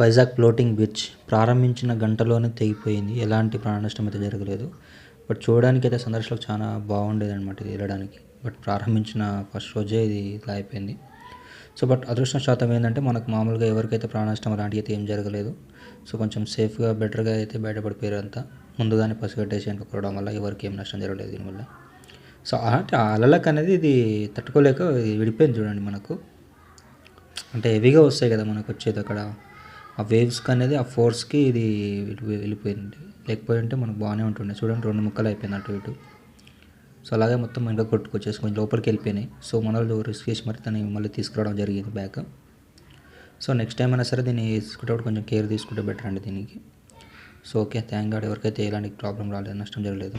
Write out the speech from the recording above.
Vizag floating bridge ప్రారంభించిన గంటలోనే తెగిపోయింది. ఎలాంటి ప్రాణ నష్టం అయితే జరగలేదు. బట్ చూడడానికి అయితే సందర్శకులకు చాలా బాగుండేది అనమాట ఇది వెళ్ళడానికి. బట్ ప్రారంభించిన ఫస్ట్ రోజే ఇది ఇలా అయిపోయింది. సో బట్ అదృష్టం శాతం ఏంటంటే మనకు మామూలుగా ఎవరికైతే ప్రాణ నష్టం అలాంటివి అయితే ఏం జరగలేదు. సో కొంచెం సేఫ్గా బెటర్గా అయితే బయటపడిపోయారు అంతా ముందుగానే పసిగట్టేసి వెనుకపోవడం వల్ల ఎవరికి ఏం నష్టం జరగలేదు దీనివల్ల సో అలాంటి అలలకు అనేది ఇది తట్టుకోలేక విడిపోయింది చూడండి మనకు. అంటే హెవీగా వస్తాయి కదా మనకు వచ్చేది అక్కడ. ఆ వేవ్స్కి అనేది ఆ ఫోర్స్కి ఇది వెళ్ళి- వెళ్ళిపోయింది. లేకపోయి ఉంటే మనకు బాగానే ఉంటుండే. చూడండి రెండు ముక్కలు అయిపోయింది అటు ఇటు. సో అలాగే మొత్తం ఇంకా కొట్టుకొచ్చేసి కొంచెం లోపలికి వెళ్ళిపోయినాయి. సో మన వాళ్ళు రిస్క్ చేసి మరి తను మళ్ళీ తీసుకురావడం జరిగింది బ్యాక్ సో నెక్స్ట్ టైం అయినా సరే దీన్ని తీసుకునేటప్పుడు కొంచెం కేర్ తీసుకుంటే బెటర్ అండి దీనికి. సో ఓకే థ్యాంక్ గాడ్ ఎవరికైతే ఎలాంటి ప్రాబ్లం రాలేదు నష్టం జరగలేదు.